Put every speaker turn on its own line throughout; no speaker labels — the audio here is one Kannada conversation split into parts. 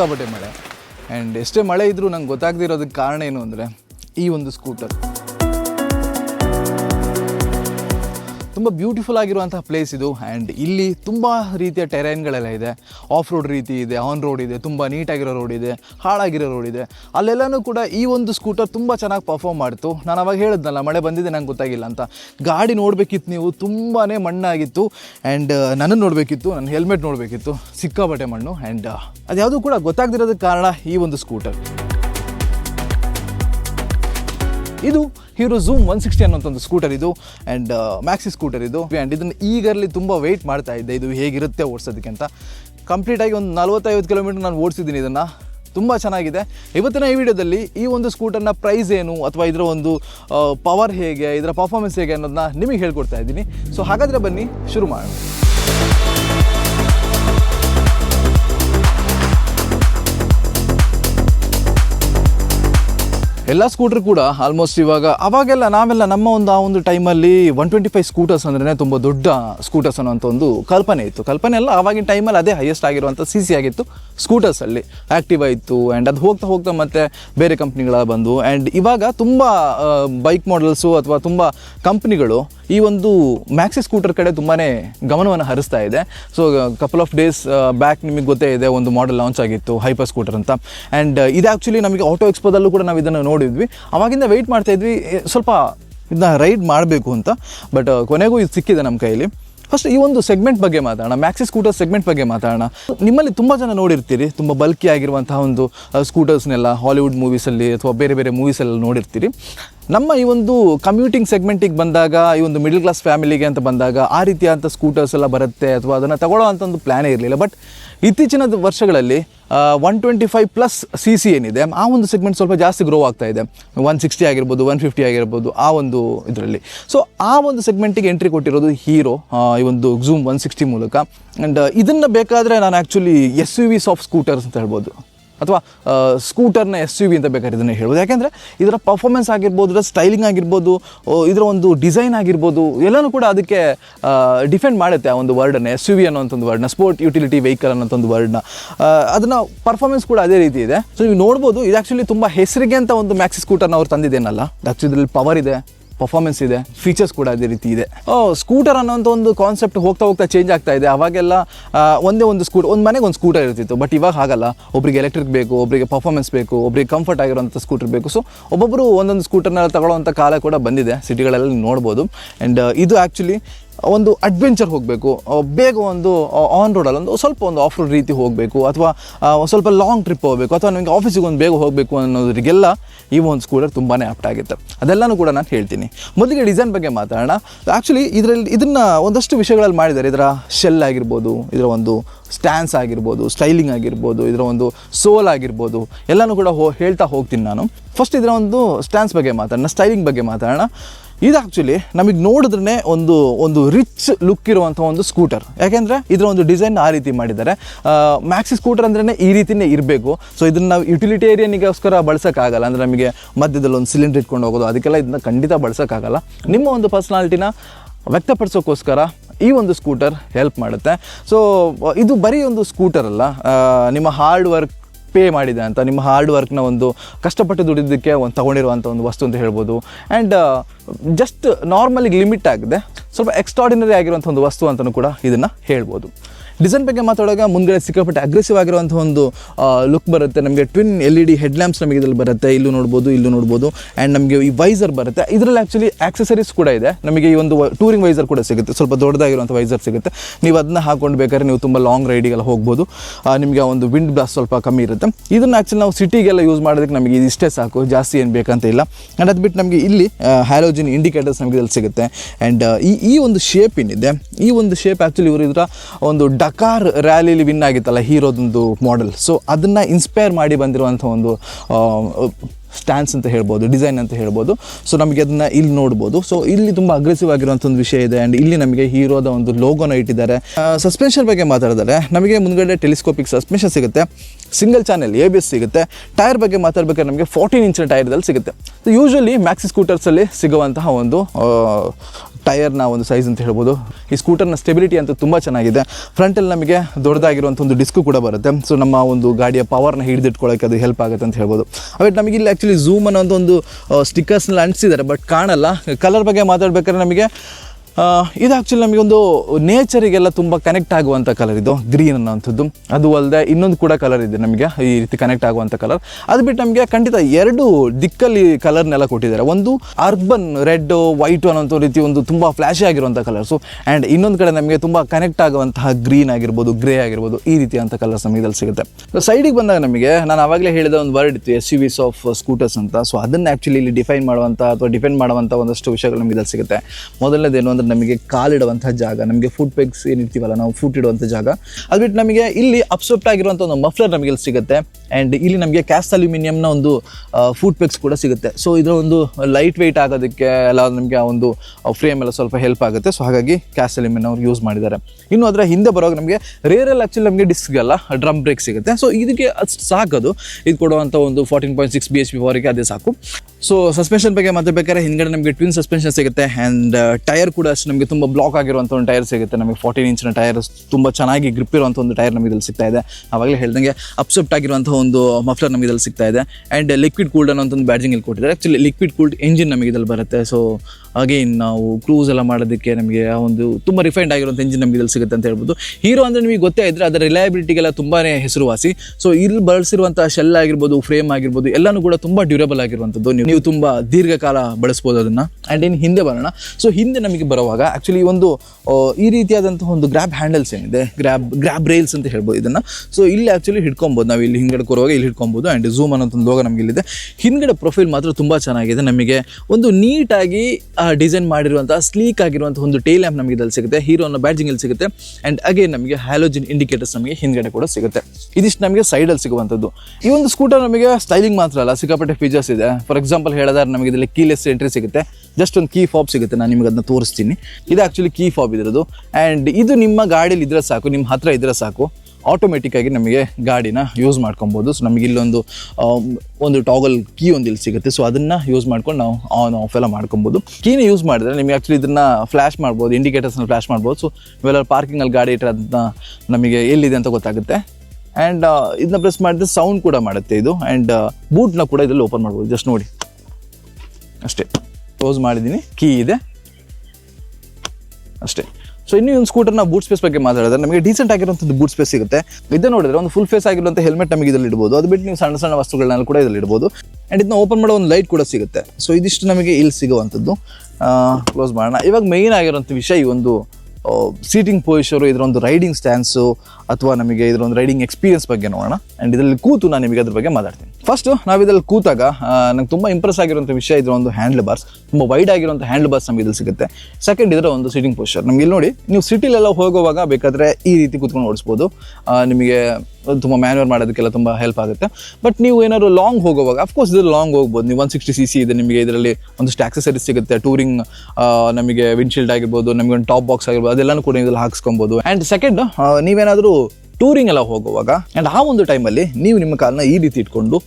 ಸಿಕ್ಕಾಪಟ್ಟೆ ಮಳೆ. ಆ್ಯಂಡ್ ಎಷ್ಟೇ ಮಳೆ ಇದ್ದರೂ ನಂಗೆ ಗೊತ್ತಾಗದಿರೋದಕ್ಕೆ ಕಾರಣ ಏನು ಅಂದರೆ ಈ ಒಂದು ಸ್ಕೂಟರ್ ತುಂಬ ಬ್ಯೂಟಿಫುಲ್ ಆಗಿರುವಂತಹ ಪ್ಲೇಸ್ ಇದು. ಆ್ಯಂಡ್ ಇಲ್ಲಿ ತುಂಬ ರೀತಿಯ ಟೆರೈನ್ಗಳೆಲ್ಲ ಇದೆ. ಆಫ್ ರೋಡ್ ರೀತಿ ಇದೆ ಆನ್ ರೋಡ್ ಇದೆ, ತುಂಬ ನೀಟಾಗಿರೋ ರೋಡ್ ಇದೆ, ಹಾಳಾಗಿರೋ ರೋಡ್ ಇದೆ. ಅಲ್ಲೆಲ್ಲನೂ ಕೂಡ ಈ ಒಂದು ಸ್ಕೂಟರ್ ತುಂಬ ಚೆನ್ನಾಗಿ ಪರ್ಫಾರ್ಮ್ ಮಾಡ್ತು. ನಾನು ಅವಾಗ ಹೇಳಿದ್ನಲ್ಲ, ಮಳೆ ಬಂದಿದೆ ನಂಗೆ ಗೊತ್ತಾಗಿಲ್ಲ ಅಂತ. ಗಾಡಿ ನೋಡಬೇಕಿತ್ತು ನೀವು ತುಂಬಾ ಮಣ್ಣಾಗಿತ್ತು. ಆ್ಯಂಡ್ ನನ್ನನ್ನು ನೋಡಬೇಕಿತ್ತು, ನನ್ನ ಹೆಲ್ಮೆಟ್ ನೋಡಬೇಕಿತ್ತು. ಸಿಕ್ಕಾಪಟ್ಟೆ ಮಣ್ಣು. ಆ್ಯಂಡ್ ಅದ್ಯಾವುದೂ ಕೂಡ ಗೊತ್ತಾಗದಿರೋದಕ್ಕೆ ಕಾರಣ ಈ ಒಂದು ಸ್ಕೂಟರ್ ಇದು ಹೀರೋ ಝೂಮ್ ಒನ್ ಸಿಕ್ಸ್ಟಿ ಅನ್ನೋಂಥ ಒಂದು ಸ್ಕೂಟರ್ ಇದು ಆ್ಯಂಡ್ ಮ್ಯಾಕ್ಸಿ ಸ್ಕೂಟರ್ ಇದು. ಆ್ಯಂಡ್ ಇದನ್ನು ಈಗರಲ್ಲಿ ತುಂಬ ವೆಯ್ಟ್ ಮಾಡ್ತಾ ಇದ್ದೆ. ಇದು ಹೇಗಿರುತ್ತೆ ಓಡಿಸೋದಕ್ಕೆ ಅಂತ ಕಂಪ್ಲೀಟಾಗಿ ಒಂದು ನಲ್ವತ್ತೈವತ್ತು ಕಿಲೋಮೀಟರ್ ನಾನು ಓಡಿಸಿದ್ದೀನಿ ಇದನ್ನು. ತುಂಬ ಚೆನ್ನಾಗಿದೆ. ಇವತ್ತಿನ ಈ ವಿಡಿಯೋದಲ್ಲಿ ಈ ಒಂದು ಸ್ಕೂಟರ್ನ ಪ್ರೈಸ್ ಏನು, ಅಥವಾ ಇದರ ಒಂದು ಪವರ್ ಹೇಗೆ, ಇದರ ಪರ್ಫಾರ್ಮೆನ್ಸ್ ಹೇಗೆ ಅನ್ನೋದನ್ನ ನಿಮಗೆ ಹೇಳ್ಕೊಡ್ತಾ ಇದ್ದೀನಿ. ಸೊ ಹಾಗಾದರೆ ಬನ್ನಿ, ಶುರು ಮಾಡೋಣ. ಎಲ್ಲ ಸ್ಕೂಟರ್ ಕೂಡ ಆಲ್ಮೋಸ್ಟ್ ಇವಾಗ, ಅವಾಗೆಲ್ಲ ನಾವೆಲ್ಲ ನಮ್ಮ ಒಂದು ಆ ಒಂದು ಟೈಮಲ್ಲಿ ಒನ್ ಟ್ವೆಂಟಿ ಫೈವ್ ಸ್ಕೂಟರ್ಸ್ ಅಂದ್ರೆ ತುಂಬ ದೊಡ್ಡ ಸ್ಕೂಟರ್ಸ್ ಅನ್ನೋಂಥ ಒಂದು ಕಲ್ಪನೆ ಇತ್ತು. ಕಲ್ಪನೆ ಎಲ್ಲ ಆವಾಗಿನ ಟೈಮಲ್ಲಿ ಅದೇ ಹೈಯೆಸ್ಟ್ ಆಗಿರುವಂಥ ಸಿ ಸಿ ಆಗಿತ್ತು ಸ್ಕೂಟರ್ಸಲ್ಲಿ ಆ್ಯಕ್ಟಿವ್ ಇತ್ತು ಆ್ಯಂಡ್ ಅದು ಹೋಗ್ತಾ ಹೋಗ್ತಾ ಮತ್ತೆ ಬೇರೆ ಕಂಪ್ನಿಗಳ ಬಂದು ಆ್ಯಂಡ್ ಇವಾಗ ತುಂಬ ಬೈಕ್ ಮಾಡೆಲ್ಸು ಅಥವಾ ತುಂಬ ಕಂಪ್ನಿಗಳು ಈ ಒಂದು ಮ್ಯಾಕ್ಸಿ ಸ್ಕೂಟರ್ ಕಡೆ ತುಂಬಾ ಗಮನವನ್ನು ಹರಿಸ್ತಾ ಇದೆ. So couple of days back ನಿಮಗೆ ಗೊತ್ತೇ ಇದೆ, ಒಂದು ಮಾಡೆಲ್ ಲಾಂಚ್ ಆಗಿತ್ತು ಹೈಪರ್ ಸ್ಕೂಟರ್ ಅಂತ. ಆ್ಯಂಡ್ ಇದು ಆ್ಯಕ್ಚುಲಿ ನಮಗೆ ಆಟೋ ಎಕ್ಸ್ಪೋದಲ್ಲೂ ಕೂಡ ನಾವು ಇದನ್ನು ನೋಡಿದ್ವಿ. ಅವಾಗಿಂದ ವೆಯ್ಟ್ ಮಾಡ್ತಾ ಇದ್ವಿ. ಸ್ವಲ್ಪ ಇದನ್ನ ರೈಡ್ ಮಾಡಬೇಕು ಅಂತ. ಬಟ್ ಕೊನೆಗೂ ಇದು ಸಿಕ್ಕಿದೆ ನಮ್ಮ ಕೈಯಲ್ಲಿ ಫಸ್ಟ್ ಈ ಒಂದು ಸೆಗ್ಮೆಂಟ್ ಬಗ್ಗೆ ಮಾತಾಡೋಣ. ಮ್ಯಾಕ್ಸಿ ಸ್ಕೂಟರ್ ಸೆಗ್ಮೆಂಟ್ ಬಗ್ಗೆ ಮಾತಾಡೋಣ. ನಿಮ್ಮಲ್ಲಿ ತುಂಬ ಜನ ನೋಡಿರ್ತೀರಿ. ತುಂಬ ಬಲ್ಕಿ ಆಗಿರುವಂತಹ ಒಂದು ಸ್ಕೂಟರ್ಸ್ನೆಲ್ಲ ಹಾಲಿವುಡ್ ಮೂವೀಸಲ್ಲಿ ಅಥವಾ ಬೇರೆ ಬೇರೆ ಮೂವೀಸಲ್ಲಿ ನೋಡಿರ್ತೀರಿ. ನಮ್ಮ ಈ ಒಂದು ಕಮ್ಯೂಟಿಂಗ್ ಸೆಗ್ಮೆಂಟಿಗೆ ಬಂದಾಗ, ಈ ಒಂದು ಮಿಡಲ್ ಕ್ಲಾಸ್ ಫ್ಯಾಮಿಲಿಗೆ ಅಂತ ಬಂದಾಗ, ಆ ರೀತಿಯಾದಂಥ ಸ್ಕೂಟರ್ಸ್ ಎಲ್ಲ ಬರುತ್ತೆ ಅಥವಾ ಅದನ್ನು ತಗೊಳ್ಳೋ ಅಂತ ಒಂದು ಪ್ಲ್ಯಾನೇ ಇರಲಿಲ್ಲ. ಬಟ್ ಇತ್ತೀಚಿನ ವರ್ಷಗಳಲ್ಲಿ one twenty five plus C C ಏನಿದೆ, ಆ ಒಂದು ಸೆಗ್ಮೆಂಟ್ ಸ್ವಲ್ಪ ಜಾಸ್ತಿ ಗ್ರೋ ಆಗ್ತಾ ಇದೆ. ಒನ್ ಸಿಕ್ಸ್ಟಿ ಆಗಿರ್ಬೋದು ಒನ್ ಫಿಫ್ಟಿ ಆಗಿರ್ಬೋದು, ಆ ಒಂದು ಇದರಲ್ಲಿ. ಸೊ ಆ ಒಂದು ಸೆಗ್ಮೆಂಟಿಗೆ ಎಂಟ್ರಿ ಕೊಟ್ಟಿರೋದು ಹೀರೋ ಈ ಒಂದು ಝೂಮ್ ಒನ್ ಸಿಕ್ಸ್ಟಿ ಮೂಲಕ. ಆ್ಯಂಡ್ ಇದನ್ನು ಬೇಕಾದರೆ ನಾನು actually S U V soft scooters ಅಂತ ಹೇಳ್ಬೋದು. ಅಥವಾ ಸ್ಕೂಟರ್ನ ಎಸ್ ಯು ವಿ ಅಂತ ಬೇಕಾದ್ರೆ ಇದನ್ನು ಹೇಳ್ಬೋದು. ಯಾಕೆಂದರೆ ಇದರ ಪರ್ಫಾರ್ಮೆನ್ಸ್ ಆಗಿರ್ಬೋದು, ಇದರ ಸ್ಟೈಲಿಂಗ್ ಆಗಿರ್ಬೋದು ಇದರ ಒಂದು ಡಿಸೈನ್ ಆಗಿರ್ಬೋದು, ಎಲ್ಲನೂ ಕೂಡ ಅದಕ್ಕೆ ಡಿಫೆಂಡ್ ಮಾಡುತ್ತೆ ಆ ಒಂದು ವರ್ಡನ್ನ ಎಸ್ ಯು ವಿ ಅನ್ನೋಂಥ ಒಂದು ವರ್ಡ್ನ ಸ್ಪೋರ್ಟ್ ಯುಟಿಲಿಟಿ ವೆಹಿಕಲ್ ಅನ್ನೋಂಥ ಒಂದು ವರ್ಡ್ನ ಅದನ್ನು ಪರ್ಫಾರ್ಮೆನ್ಸ್ ಕೂಡ ಅದೇ ರೀತಿ ಇದೆ. ಸೊ ನೀವು ನೋಡ್ಬೋದು, ಇದು ಆ್ಯಕ್ಚುಲಿ ತುಂಬ ಹೆಸರಿಗೆ ಅಂತ ಒಂದು ಮ್ಯಾಕ್ಸಿ ಸ್ಕೂಟರ್ನ ಅವ್ರು ತಂದಿದ್ದೇನಲ್ಲ? ಆ್ಯಕ್ಚುಲಿ ಇದರಲ್ಲಿ ಪವರ್ ಇದೆ. ಪರ್ಫಾರ್ಮೆನ್ಸ್ ಇದೆ ಫೀಚರ್ಸ್ ಕೂಡ ಅದೇ ರೀತಿ ಇದೆ. ಓ ಸ್ಕೂಟರ್ ಅನ್ನೋಂಥ ಒಂದು ಕಾನ್ಸೆಪ್ಟ್ ಹೋಗ್ತಾ ಹೋಗ್ತಾ ಚೇಂಜ್ ಆಗ್ತಾ ಇದೆ. ಅವಾಗೆಲ್ಲ ಒಂದೇ ಒಂದು ಸ್ಕೂಟ್ ಒಂದು ಮನೆಗೆ ಒಂದು ಸ್ಕೂಟರ್ ಇರ್ತಿತ್ತು. ಬಟ್ ಇವಾಗ ಹಾಗಲ್ಲ. ಒಬ್ಬರಿಗೆ ಎಲೆಕ್ಟ್ರಿಕ್ ಬೇಕು ಒಬ್ಬರಿಗೆ ಪರ್ಫಾರ್ಮೆನ್ಸ್ ಬೇಕು ಒಬ್ಬರಿಗೆ ಕಂಫರ್ಟ್ ಆಗಿರೋಂಥ ಸ್ಕೂಟರ್ ಬೇಕು. ಸೊ ಒಬ್ಬೊಬ್ಬರು ಒಂದೊಂದು ಸ್ಕೂಟರ್ನ ತಗೊಳ್ಳೋವಂಥ ಕಾಲ ಕೂಡ ಬಂದಿದೆ. ಸಿಟಿಗಳಲ್ಲಿ ನೋಡ್ಬೋದು. ಆ್ಯಂಡ್ ಇದು ಆ್ಯಕ್ಚುಲಿ ಒಂದು ಅಡ್ವೆಂಚರ್ ಹೋಗಬೇಕು. ಬೇಗ ಒಂದು ಆನ್ ರೋಡಲ್ಲಿ ಒಂದು ಸ್ವಲ್ಪ ಒಂದು ಆಫ್ ರೋಡ್ ರೀತಿ ಹೋಗಬೇಕು, ಅಥವಾ ಸ್ವಲ್ಪ ಲಾಂಗ್ ಟ್ರಿಪ್ ಹೋಗಬೇಕು, ಅಥವಾ ನನಗೆ ಆಫೀಸಿಗೆ ಒಂದು ಬೇಗ ಹೋಗಬೇಕು ಅನ್ನೋದರಿಗೆಲ್ಲ ಈ ಒಂದು ಸ್ಕೂಟರ್ ತುಂಬಾ ಆಪ್ಟ್ ಆಗುತ್ತೆ. ಅದೆಲ್ಲನೂ ಕೂಡ ನಾನು ಹೇಳ್ತೀನಿ. ಮೊದಲಿಗೆ ಡಿಸೈನ್ ಬಗ್ಗೆ ಮಾತಾಡೋಣ. ಆ್ಯಕ್ಚುಲಿ ಇದರಲ್ಲಿ, ಇದನ್ನು ಒಂದಷ್ಟು ವಿಷಯಗಳಲ್ಲಿ ಮಾಡಿದ್ದಾರೆ. ಇದರ ಶೆಲ್ ಆಗಿರ್ಬೋದು, ಇದರ ಒಂದು ಸ್ಟ್ಯಾನ್ಸ್ ಆಗಿರ್ಬೋದು ಸ್ಟೈಲಿಂಗ್ ಆಗಿರ್ಬೋದು, ಇದರ ಒಂದು ಸೋಲ್ ಆಗಿರ್ಬೋದು, ಎಲ್ಲನೂ ಕೂಡ ಹೋ, ಹೇಳ್ತಾ ಹೋಗ್ತೀನಿ ನಾನು. ಫಸ್ಟ್ ಇದರ ಒಂದು ಸ್ಟ್ಯಾನ್ಸ್ ಬಗ್ಗೆ ಮಾತಾಡೋಣ ಸ್ಟೈಲಿಂಗ್ ಬಗ್ಗೆ ಮಾತಾಡೋಣ. ಇದು ಆ್ಯಕ್ಚುಲಿ ನಮಗೆ ನೋಡಿದ್ರೆ ಒಂದು ಒಂದು ರಿಚ್ ಲುಕ್ ಇರುವಂಥ ಒಂದು ಸ್ಕೂಟರ್ ಯಾಕೆಂದರೆ ಇದರ ಒಂದು ಡಿಸೈನ್ ಆ ರೀತಿ ಮಾಡಿದ್ದಾರೆ. ಮ್ಯಾಕ್ಸಿ ಸ್ಕೂಟರ್ ಅಂದ್ರೆ ಈ ರೀತಿನೇ ಇರಬೇಕು. ಸೊ ಇದನ್ನು ನಾವು ಯುಟಿಲಿಟೇರಿಯನ್ಗೋಸ್ಕರ ಬಳಸೋಕ್ಕಾಗಲ್ಲ. ಅಂದರೆ ನಮಗೆ ಮಧ್ಯದಲ್ಲಿ ಒಂದು ಸಿಲಿಂಡರ್ ಇಟ್ಕೊಂಡು ಹೋಗೋದು, ಅದಕ್ಕೆಲ್ಲ ಇದನ್ನ ಖಂಡಿತ ಬಳಸೋಕ್ಕಾಗಲ್ಲ. ನಿಮ್ಮ ಒಂದು ಪರ್ಸ್ನಾಲಿಟಿನ ವ್ಯಕ್ತಪಡಿಸೋಕ್ಕೋಸ್ಕರ ಈ ಒಂದು ಸ್ಕೂಟರ್ ಹೆಲ್ಪ್ ಮಾಡುತ್ತೆ. ಸೊ ಇದು ಬರೀ ಒಂದು ಸ್ಕೂಟರ್ ಅಲ್ಲ. ನಿಮ್ಮ ಹಾರ್ಡ್ ವರ್ಕ್ ಪೇ ಮಾಡಿದೆ ಅಂತ, ನಿಮ್ಮ ಹಾರ್ಡ್ ವರ್ಕ್ನ ಒಂದು ಕಷ್ಟಪಟ್ಟು ದುಡಿದಕ್ಕೆ ಒಂದು ತೊಗೊಂಡಿರುವಂಥ ಒಂದು ವಸ್ತು ಅಂತ ಹೇಳ್ಬೋದು. ಆ್ಯಂಡ್ ಜಸ್ಟ್ ನಾರ್ಮಲಿಗೆ ಲಿಮಿಟ್ ಆಗಿದೆ. ಸ್ವಲ್ಪ ಎಕ್ಸ್ಟ್ರಾಡಿನರಿ ಆಗಿರುವಂಥ ಒಂದು ವಸ್ತು ಅಂತಲೂ ಕೂಡ ಇದನ್ನು ಹೇಳ್ಬೋದು. ಡಿಸೈನ್ ಬಗ್ಗೆ ಮಾತಾಡುವಾಗ ಮುಂದ್ಗಡೆ ಸಿಕ್ಕಾಪಟ್ಟೆ ಅಗ್ರೆಸಿವ್ ಆಗಿರುವಂಥ ಒಂದು ಲುಕ್ ಬರುತ್ತೆ. ನಮಗೆ twin L E D head lamps ನಮಗೆ ಇದ್ರಲ್ಲಿ ಬರುತ್ತೆ. ಇಲ್ಲೂ ನೋಡ್ಬೋದು ಇಲ್ಲೂ ನೋಡ್ಬೋದು. ಆ್ಯಂಡ್ ನಮಗೆ ಈ ವೈಸರ್ ಬರುತ್ತೆ. ಇದರಲ್ಲಿ ಆ್ಯಕ್ಚುಲಿ ಆಕ್ಸೆಸರೀಸ್ ಕೂಡ ಇದೆ. ನಮಗೆ ಈ ಒಂದು ಟೂರಿಂಗ್ ವೈಸರ್ ಕೂಡ ಸಿಗುತ್ತೆ. ಸ್ವಲ್ಪ ದೊಡ್ಡದಾಗಿರುವಂಥ ವೈಸರ್ ಸಿಗುತ್ತೆ. ನೀವು ಅದನ್ನ ಹಾಕೊಂಡು ಬೇಕಾದ್ರೆ ನೀವು ತುಂಬ ಲಾಂಗ್ ರೈಡಿಗೆಲ್ಲ ಹೋಗ್ಬೋದು. ನಿಮಗೆ ಒಂದು ವಿಂಡ್ ಬ್ಲಾಸ್ ಸ್ವಲ್ಪ ಕಮ್ಮಿ ಇರುತ್ತೆ. ಇದನ್ನು ಆ್ಯಕ್ಚುಲಿ ನಾವು ಸಿಟಿಗೆಲ್ಲ ಯೂಸ್ ಮಾಡೋದಕ್ಕೆ ನಮಗೆ ಇದಿಷ್ಟೇ ಸಾಕು. ಜಾಸ್ತಿ ಏನು ಬೇಕಂತ ಇಲ್ಲ. ಆ್ಯಂಡ್ ಅದು ಬಿಟ್ಟು ನಮಗೆ ಇಲ್ಲಿ ಹ್ಯಾಲೋಜಿನ್ ಇಂಡಿಕೇಟರ್ಸ್ ನಮಗೆ ಇಲ್ಲಿ ಸಿಗುತ್ತೆ. ಆ್ಯಂಡ್ ಈ ಈ ಒಂದು ಶೇಪ್ ಏನಿದೆ, ಈ ಒಂದು ಶೇಪ್ ಆ್ಯಕ್ಚುಲಿ ಇವರು ಇದರ ಒಂದು ಡಕಾರ್ ರ್ಯಾಲಿಲಿ ವಿನ್ ಆಗಿತ್ತಲ್ಲ ಹೀರೋದೊಂದು ಮಾಡೆಲ್ ಸೊ ಅದನ್ನು ಇನ್ಸ್ಪೈರ್ ಮಾಡಿ ಬಂದಿರುವಂಥ ಒಂದು ಸ್ಟ್ಯಾನ್ಸ್ ಅಂತ ಹೇಳ್ಬೋದು ಡಿಸೈನ್ ಅಂತ ಹೇಳ್ಬೋದು. ಸೊ ನಮಗೆ ಅದನ್ನು ಇಲ್ಲಿ ನೋಡ್ಬೋದು. ಸೊ ಇಲ್ಲಿ ತುಂಬ ಅಗ್ರೆಸಿವ್ ಆಗಿರುವಂಥ ಒಂದು ವಿಷಯ ಇದೆ ಆ್ಯಂಡ್ ಇಲ್ಲಿ ನಮಗೆ ಹೀರೋದ ಒಂದು ಲೋಗೋನ ಇಟ್ಟಿದ್ದಾರೆ. ಸಸ್ಪೆನ್ಷನ್ ಬಗ್ಗೆ ಮಾತಾಡಿದರೆ, ನಮಗೆ ಮುಂದ್ಗಡೆ ಟೆಲಿಸ್ಕೋಪಿಕ್ ಸಸ್ಪೆನ್ಷನ್ ಸಿಗುತ್ತೆ. Single channel A B S ಸಿಗುತ್ತೆ. ಟೈರ್ ಬಗ್ಗೆ ಮಾತಾಡ್ಬೇಕಾದ್ರೆ ನಮಗೆ ಫೋರ್ಟೀನ್ ಇಂಚಿನ ಟೈರ್ದಲ್ಲಿ ಸಿಗುತ್ತೆ. ಯೂಶ್ವಲಿ ಮ್ಯಾಕ್ಸಿ ಸ್ಕೂಟರ್ಸಲ್ಲಿ ಸಿಗುವಂತಹ ಒಂದು ಟೈರ್ನ ಒಂದು ಸೈಜ್ ಅಂತ ಹೇಳ್ಬೋದು. ಈ ಸ್ಕೂಟರ್ನ ಸ್ಟೆಬಿಲಿಟಿ ಅಂತ ತುಂಬ ಚೆನ್ನಾಗಿದೆ. ಫ್ರಂಟಲ್ಲಿ ನಮಗೆ ದೊಡ್ಡದಾಗಿರುವಂಥ ಒಂದು ಡಿಸ್ಕು ಕೂಡ ಬರುತ್ತೆ. ಸೊ ನಮ್ಮ ಒಂದು ಗಾಡಿಯ ಪವರ್ನ ಹಿಡಿದಿಟ್ಕೊಳ್ಳೋಕೆ ಅದು ಹೆಲ್ಪ್ ಆಗುತ್ತೆ ಅಂತ ಹೇಳ್ಬೋದು. ಬಟ್ ನಮಗೆ ಇಲ್ಲಿ ಆ್ಯಕ್ಚುಲಿ ಝೂಮ್ ಅನ್ನೋ ಒಂದು ಸ್ಟಿಕ್ಕರ್ಸ್ನಲ್ಲಿ ಅಂಟಿಸಿದ್ದಾರೆ ಬಟ್ ಕಾಣಲ್ಲ. ಕಲರ್ ಬಗ್ಗೆ ಮಾತಾಡ್ಬೇಕಾದ್ರೆ ನಮಗೆ ಇದು ಆ್ಯಕ್ಚುಲಿ ನಮಗೆ ಒಂದು ನೇಚರಿಗೆಲ್ಲ ತುಂಬ ಕನೆಕ್ಟ್ ಆಗುವಂಥ ಕಲರ್ ಇದು ಗ್ರೀನ್ ಅನ್ನೋವಂಥದ್ದು. ಅದು ಅಲ್ಲದೆ ಇನ್ನೊಂದು ಕೂಡ ಕಲರ್ ಇದೆ ನಮಗೆ, ಈ ರೀತಿ ಕನೆಕ್ಟ್ ಆಗುವಂಥ ಕಲರ್ ಅದು ಬಿಟ್ಟು ನಮಗೆ ಖಂಡಿತ ಎರಡು ದಿಕ್ಕಲ್ಲಿ ಕಲರ್ನೆಲ್ಲ ಕೊಟ್ಟಿದ್ದಾರೆ. ಒಂದು ಅರ್ಬನ್ ರೆಡ್ ವೈಟ್ ಅನ್ನೋಂಥ ರೀತಿ ಒಂದು ತುಂಬ ಫ್ಲ್ಯಾಶಿ ಆಗಿರುವಂಥ ಕಲರ್ಸು ಆ್ಯಂಡ್ ಇನ್ನೊಂದು ಕಡೆ ನಮಗೆ ತುಂಬ ಕನೆಕ್ಟ್ ಆಗುವಂತಹ ಗ್ರೀನ್ ಆಗಿರ್ಬೋದು ಗ್ರೇ ಆಗಿರ್ಬೋದು, ಈ ರೀತಿಯಂಥ ಕಲರ್ಸ್ ನಮಗೆ ಇದ್ರಲ್ಲಿ ಸಿಗುತ್ತೆ. ಸೈಡಿಗೆ ಬಂದಾಗ ನಮಗೆ ನಾನು ಆವಾಗಲೇ ಹೇಳಿದ ಒಂದು ವರ್ಡ್ ಇತ್ತು S U Vs of scooters ಅಂತ. ಸೊ ಅದನ್ನು ಆ್ಯಕ್ಚುಲಿ ಇಲ್ಲಿ ಡಿಫೈನ್ ಮಾಡುವಂಥ ಅಥವಾ ಡಿಫೈನ್ ಮಾಡುವಂಥ ಒಂದಷ್ಟು ವಿಷಯಗಳು ನಮಗೆ ಇದ್ರಲ್ಲಿ ಸಿಗುತ್ತೆ. ಮೊದಲನೇದೇನು ಅಂದರೆ ನಮಗೆ ಕಾಲಿಡುವಂಥ ಜಾಗ, ನಮಗೆ ಫುಡ್ ಪೆಗ್ಸ್ ಏನಿರ್ತೀವಲ್ಲ ನಾವು ಫುಡ್ ಇಡುವಂಥ ಜಾಗ. ಅದು ಬಿಟ್ಟು ನಮಗೆ ಇಲ್ಲಿ ಅಪ್ಸೆಪ್ಟ್ ಆಗಿರುವಂಥ ಒಂದು ಮಫ್ಲರ್ ನಮಗೆ ಇಲ್ಲಿ ಸಿಗುತ್ತೆ. ಆ್ಯಂಡ್ ಇಲ್ಲಿ ನಮಗೆ ಕ್ಯಾಸ್ಟ್ ಅಲ್ಯೂಮಿನಿಯಂನ ಒಂದು ಫುಡ್ ಪೆಗ್ಸ್ ಕೂಡ ಸಿಗುತ್ತೆ. ಸೊ ಇದರ ಒಂದು ಲೈಟ್ ವೆಯ್ಟ್ ಆಗೋದಕ್ಕೆ ಎಲ್ಲ ನಮಗೆ ಆ ಒಂದು ಫ್ರೇಮ್ ಎಲ್ಲ ಸ್ವಲ್ಪ ಹೆಲ್ಪ್ ಆಗುತ್ತೆ. ಸೊ ಹಾಗಾಗಿ ಕ್ಯಾಸ್ಟ್ ಅಲ್ಯೂಮಿನಿಯಂ ಅವ್ರು ಯೂಸ್ ಮಾಡಿದ್ದಾರೆ. ಇನ್ನು ಅದರ ಹಿಂದೆ ಬರೋವಾಗ ನಮಗೆ ರೇರಲ್ಲಿ ಆ್ಯಕ್ಚುಲಿ ನಮಗೆ ಡಿಸ್ಕ್ ಅಲ್ಲ ಡ್ರಮ್ ಬ್ರೇಕ್ ಸಿಗುತ್ತೆ. ಸೊ ಇದಕ್ಕೆ ಅಷ್ಟು ಸಾಕದು. ಇದು ಕೊಡುವಂಥ ಒಂದು fourteen point six B H P ಅವರಿಗೆ ಅದೇ ಸಾಕು. ಸೊ ಸಸ್ಪೆನ್ಷನ್ ಬಗ್ಗೆ ಮಾತಾಡ್ಬೇಕಾದ್ರೆ ಹಿಂದ್ಗಡೆ ನಮಗೆ ಟ್ವಿನ್ ಸಸ್ಪೆನ್ಷನ್ ಸಿಗುತ್ತೆ. ಆ್ಯಂಡ್ ಟೈರ್ ಕೂಡ ಅಷ್ಟು ನಮಗೆ ತುಂಬ ಬ್ಲಾಕ್ ಆಗಿರುವಂಥ ಒಂದು ಟೈರ್ ಸಿಗುತ್ತೆ. ನಮಗೆ ಫಾರ್ಟೀನ್ ಇಂಚಿನ ಟೈರ್ ತುಂಬ ಚೆನ್ನಾಗಿ ಗ್ರಿಪ್ ಇರುವಂಥ ಒಂದು ಟೈರ್ ನಮಗೆ ಇಲ್ಲಿ ಸಿಗ್ತಾ ಇದೆ. ಆವಾಗಲೇ ಹೇಳ್ದಂಗೆ ಅಪ್ಸೆಪ್ಟ್ ಆಗಿರುವಂಥ ಒಂದು ಮಫ್ಲರ್ ನಮಗೆ ಇದ್ರಲ್ಲಿ ಸಿಗ್ತಾ ಇದೆ. ಆ್ಯಂಡ್ ಲಿಕ್ವಿಡ್ ಕೂಲ್ಡ್ ಅನ್ನೋ ಒಂದು ಬ್ಯಾಡ್ಜಿಂಗ್ ಇಲ್ಲಿ ಕೊಟ್ಟಿದ್ದಾರೆ. ಆ್ಯಕ್ಚುಲಿ ಲಿಕ್ವಿಡ್ ಕೂಲ್ಡ್ ಇಂಜಿನ್ ನಮಗೆ ಇದರಲ್ಲಿ ಬರುತ್ತೆ. ಸೊ ಅಗೇನ್ ನಾವು ಕ್ರೂಸ್ ಎಲ್ಲ ಮಾಡೋದಕ್ಕೆ ನಮಗೆ ಆ ಒಂದು ತುಂಬ ರಿಫೈಂಡ್ ಆಗಿರುವಂಥ ಇಂಜಿನ್ ನಮಗೆ ಇಲ್ಲಿ ಸಿಗುತ್ತೆ ಅಂತ ಹೇಳ್ಬೋದು. ಹೀರೋ ಅಂದರೆ ನಿಮಗೆ ಗೊತ್ತೇ ಇದ್ದರೆ ಅದರ ರಿಲಯಬಿಲಿಟಿಗೆಲ್ಲ ತುಂಬಾ ಹೆಸರುವಾಸಿ. ಸೊ ಇಲ್ಲಿ ಬಳಸಿರುವಂಥ ಶೆಲ್ ಆಗಿರ್ಬೋದು ಫ್ರೇಮ್ ಆಗಿರ್ಬೋದು, ಎಲ್ಲನೂ ಕೂಡ ತುಂಬ ಡ್ಯೂರಬಲ್ ಆಗಿರುವಂಥದ್ದು. ನೀವು ನೀವು ತುಂಬ ದೀರ್ಘಕಾಲ ಬಳಸ್ಬೋದು ಅದನ್ನು. ಆ್ಯಂಡ್ ಇನ್ನು ಹಿಂದೆ ಬರೋಣ. ಸೊ ಹಿಂದೆ ನಮಗೆ ಬರುವಾಗ ಆ್ಯಕ್ಚುಲಿ ಒಂದು ಈ ರೀತಿಯಾದಂಥ ಒಂದು ಗ್ರ್ಯಾಬ್ ಹ್ಯಾಂಡಲ್ಸ್ ಏನಿದೆ? ಗ್ರ್ಯಾಬ್ ಗ್ರ್ಯಾಬ್ ರೈಲ್ಸ್ ಅಂತ ಹೇಳ್ಬೋದು ಇದನ್ನು. ಸೊ ಇಲ್ಲಿ ಆ್ಯಕ್ಚುಲಿ ಹಿಡ್ಕೊಬೋದು. ನಾವು ಇಲ್ಲಿ ಹಿಂಗಡೆ ಕೊರುವಾಗ ಇಲ್ಲಿ ಹಿಡ್ಕೊಬೋದು. ಆ್ಯಂಡ್ ಝೂಮ್ ಅನ್ನೋ ಒಂದು ಲೋಗ ನಮಗೆ ಇಲ್ಲಿದೆ. ಹಿಂದ್ಗಡೆ ಪ್ರೊಫೈಲ್ ಮಾತ್ರ ತುಂಬ ಚೆನ್ನಾಗಿದೆ ನಮಗೆ. ಒಂದು ನೀಟಾಗಿ ಡಿಸೈನ್ ಮಾಡಿರುವಂಥ ಸ್ಲೀಕ್ ಆಗಿರುವಂಥ ಒಂದು ಟೇಲ್ ಲ್ಯಾಂಪ್ ನಮಗೆ ಇದರಲ್ಲಿ ಸಿಗುತ್ತೆ. ಹೀರೋ ಅನ್ನೋ ಬ್ಯಾಡ್ಜಿಂಗ್ ಇಲ್ಲಿ ಸಿಗುತ್ತೆ. ಆ್ಯಂಡ್ ಅಗೇನ್ ನಮಗೆ ಹ್ಯಾಲೋಜಿನ್ ಇಂಡಿಕೇಟರ್ಸ್ ನಮಗೆ ಹಿಂದ್ಗಡೆ ಕೂಡ ಸಿಗುತ್ತೆ. ಇದಿಷ್ಟು ನಮಗೆ ಸೈಡಲ್ಲಿ ಸಿಗುವಂಥದ್ದು. ಈ ಒಂದು ಸ್ಕೂಟರ್ ನಮಗೆ ಸ್ಟೈಲಿಂಗ್ ಮಾತ್ರ ಅಲ್ಲ, ಸಿಕ್ಕಾಪಟ್ಟೆ ಫೀಚರ್ಸ್ ಇದೆ. ಫಾರ್ ಎಕ್ಸಾಂಪಲ್ ಹೇಳಿದ್ರೆ ನಮಗೆ ಇದರಲ್ಲಿ ಕೀಲೆಸ್ ಎಂಟ್ರಿ ಸಿಗುತ್ತೆ. ಜಸ್ಟ್ ಒಂದು ಕೀ ಫಾಬ್ ಸಿಗುತ್ತೆ, ನಾನು ನಿಮಗೆ ಅದನ್ನ ತೋರಿಸ್ತೀನಿ. ಇದು ಆ್ಯಕ್ಚುಲಿ ಕೀ ಫಾಬ್ ಇದ್ರದ್ದು. ಆ್ಯಂಡ್ ಇದು ನಿಮ್ಮ ಗಾಡಿಯಲ್ಲಿ ಇದ್ರೆ ಸಾಕು, ನಿಮ್ಮ ಹತ್ರ ಇದ್ರೆ ಸಾಕು. ಆಟೋಮೆಟಿಕ್ ಆಗಿ ನಮಗೆ ಗಾಡಿನ ಯೂಸ್ ಮಾಡ್ಕೊಬೋದು. ಸೊ ನಮಗೆ ಇಲ್ಲೊಂದು ಒಂದು ಟಾಗಲ್ ಕೀ ಒಂದು ಇಲ್ಲಿ ಸಿಗುತ್ತೆ. ಸೊ ಅದನ್ನು ಯೂಸ್ ಮಾಡ್ಕೊಂಡು ನಾವು ಆನ್ ಆಫ್ ಎಲ್ಲ ಮಾಡ್ಕೊಬೋದು. ಕೀನೇ ಯೂಸ್ ಮಾಡಿದ್ರೆ ನಿಮಗೆ ಆ್ಯಕ್ಚುಲಿ ಇದನ್ನು ಫ್ಲ್ಯಾಶ್ ಮಾಡ್ಬೋದು ಇಂಡಿಕೇಟರ್ಸ್ನ ಫ್ಲ್ಯಾಶ್ ಮಾಡ್ಬೋದು. ಸೊ ಇವೆಲ್ಲ ಪಾರ್ಕಿಂಗಲ್ಲಿ ಗಾಡಿ ಇಟ್ಟರೆ ಅದನ್ನ ನಮಗೆ ಎಲ್ಲಿದೆ ಅಂತ ಗೊತ್ತಾಗುತ್ತೆ. ಆ್ಯಂಡ್ ಇದನ್ನ ಪ್ರೆಸ್ ಮಾಡಿದ್ರೆ ಸೌಂಡ್ ಕೂಡ ಮಾಡುತ್ತೆ ಇದು. ಆ್ಯಂಡ್ ಬೂಟ್ನ ಕೂಡ ಇದರಲ್ಲಿ ಓಪನ್ ಮಾಡ್ಬೋದು. ಜಸ್ಟ್ ನೋಡಿ. ಅಷ್ಟೇ. ಕ್ಲೋಸ್ ಮಾಡಿದ್ದೀನಿ ಕೀ ಇದೆ. ಅಷ್ಟೇ. ಸೊ ಇನ್ನೂ ಒಂದು ಸ್ಕೂಟರ್ನ ಬೂಟ್ ಸ್ಪೇಸ್ ಬಗ್ಗೆ ಮಾತಾಡಿದ್ರೆ ನಮಗೆ ಡೀಸೆಂಟ್ ಆಗಿರುವಂಥದ್ದು ಬೂಟ್ ಸ್ಪೇಸ್ ಸಿಗುತ್ತೆ. ಇದೆ ನೋಡಿದ್ರೆ ಒಂದು ಫುಲ್ ಫೇಸ್ ಆಗಿರುವಂಥ ಹೆಲ್ಮೆಟ್ ನಮಗೆ ಇದರಲ್ಲಿ ಇಡ್ಬೋದು. ಅದು ಬಿಟ್ಟು ನೀವು ಸಣ್ಣ ಸಣ್ಣ ವಸ್ತುಗಳನ್ನ ಕೂಡ ಇದರಲ್ಲಿ ಇಡ್ಬೋದು. ಆ್ಯಂಡ್ ಇದನ್ನ ಓಪನ್ ಮಾಡೋ ಒಂದು ಲೈಟ್ ಕೂಡ ಸಿಗುತ್ತೆ. ಸೊ ಇದಿಷ್ಟು ನಮಗೆ ಇಲ್ಲಿ ಸಿಗುವಂಥದ್ದು. ಕ್ಲೋಸ್ ಮಾಡೋಣ. ಇವಾಗ ಮೇಯ್ನ್ ಆಗಿರುವಂಥ ವಿಷಯ ಈ ಒಂದು ಸೀಟಿಂಗ್ ಪೊಸಿಷರು ಇದರೊಂದು ರೈಡಿಂಗ್ ಸ್ಟ್ಯಾನ್ಸು ಅಥವಾ ನಮಗೆ ಇದರೊಂದು ರೈಡಿಂಗ್ ಎಕ್ಸ್ಪೀರಿಯನ್ಸ್ ಬಗ್ಗೆ ನೋಡೋಣ. ಆ್ಯಂಡ್ ಇದರಲ್ಲಿ ಕೂತು ನಾನು ನಿಮಗೆ ಅದ್ರ ಬಗ್ಗೆ ಮಾತಾಡ್ತೀನಿ. ಫಸ್ಟು ನಾವು ಇದರಲ್ಲಿ ಕೂತಾಗ ನಂಗೆ ತುಂಬ ಇಂಪ್ರೆಸ್ ಆಗಿರುವಂಥ ವಿಷಯ ಇದರ ಒಂದು ಹ್ಯಾಂಡ್ಲ್ ಬಾರ್ಸ್ ತುಂಬ ವೈಡ್ ಆಗಿರುವಂಥ ಹ್ಯಾಂಡ್ಲ್ ಬಾರ್ಸ್ ನಮಗೆ ಇದ್ರಲ್ಲಿ ಸಿಗುತ್ತೆ. ಸೆಕೆಂಡ್ ಇದರ ಒಂದು ಸೀಟಿಂಗ್ ಪೊಸಿಷರ್ ನಮಗೆ ಇಲ್ಲಿ ನೋಡಿ, ನೀವು ಸಿಟಿಲೆಲ್ಲ ಹೋಗುವಾಗ ಬೇಕಾದರೆ ಈ ರೀತಿ ಕೂತ್ಕೊಂಡು ಓಡಿಸ್ಬೋದು. ನಿಮಗೆ ತುಂಬ ಮ್ಯಾನ್ಯೂರ್ ಮಾಡೋದಕ್ಕೆಲ್ಲ ತುಂಬ ಹೆಲ್ಪ್ ಆಗುತ್ತೆ. ಬಟ್ ನೀವು ಏನಾದ್ರು ಲಾಂಗ್ ಹೋಗುವಾಗ ಅಫ್ಕೋರ್ಸ್ ಇದು ಲಾಂಗ್ ಹೋಗ್ಬೋದು. ನೀವು ಒನ್ ಸಿಕ್ಸ್ಟಿ ಸಿ ಸಿ ಇದೆ, ನಿಮಗೆ ಇದರಲ್ಲಿ ಒಂದಷ್ಟು ಆಕ್ಸೆಸರೀಸ್ ಸಿಗುತ್ತೆ. ಟೂರಿಂಗ್ ನಮಗೆ ವಿಂಡ್ಶೀಲ್ಡ್ ಆಗಿರ್ಬೋದು, ನಮಗೆ ಒಂದು ಟಾಪ್ ಬಾಕ್ಸ್ ಆಗಿರ್ಬೋದು, ಅದೆಲ್ಲನೂ ಕೂಡ ಇದರಲ್ಲಿ ಹಾಕ್ಸ್ಕೊಬೋದು. ಆ್ಯಂಡ್ ಸೆಕೆಂಡ್ ನೀವೇನಾದರೂ ಟೂರಿಂಗ್ ಎಲ್ಲ ಹೋಗುವಾಗ ಆ್ಯಂಡ್ ಆ ಒಂದು ಟೈಮಲ್ಲಿ ನೀವು ನಿಮ್ಮ ಕಾಲನ್ನ ಈ ರೀತಿ ಇಟ್ಕೊಂಡು